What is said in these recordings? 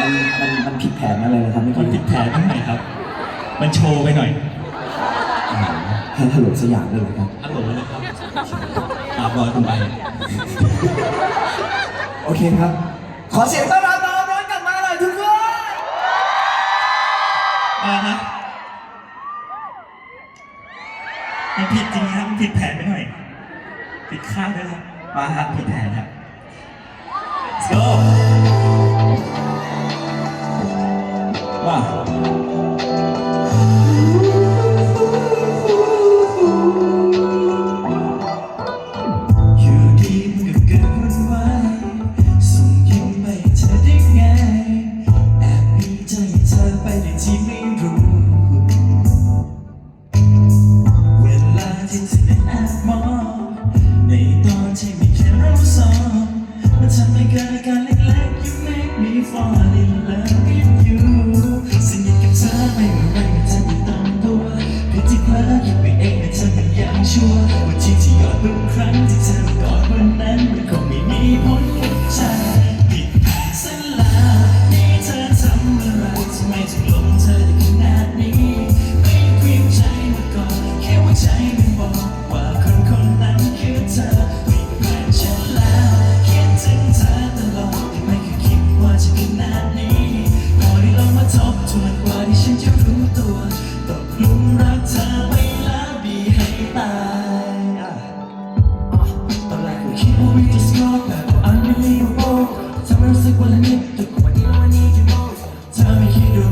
มันมันผิดแผนอะไรนะครับไม่อมันผิดแผนตรงไหนครับ มันโชว์ไปหน่อยให้ถล่มสยามเลยเหรครับอันหลงเลยครับตามรอยผมไปโอเคครับ ขอเสียงต้อนรับน้องร้อนกลับมาหน่อยทุกคนมาฮะมันผิดจริงครับมันผิดแผนไปหน่อย ผิดคาดด้วยครับมาฮะผิดแผนครับ Let's go lá. เพ้อไปเองแต่เธอมันยังชัวร์ว่าที่ที่หยอดทุกครั้งที่เธอ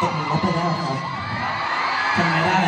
ตกลงไปแล้วครับทำไมได้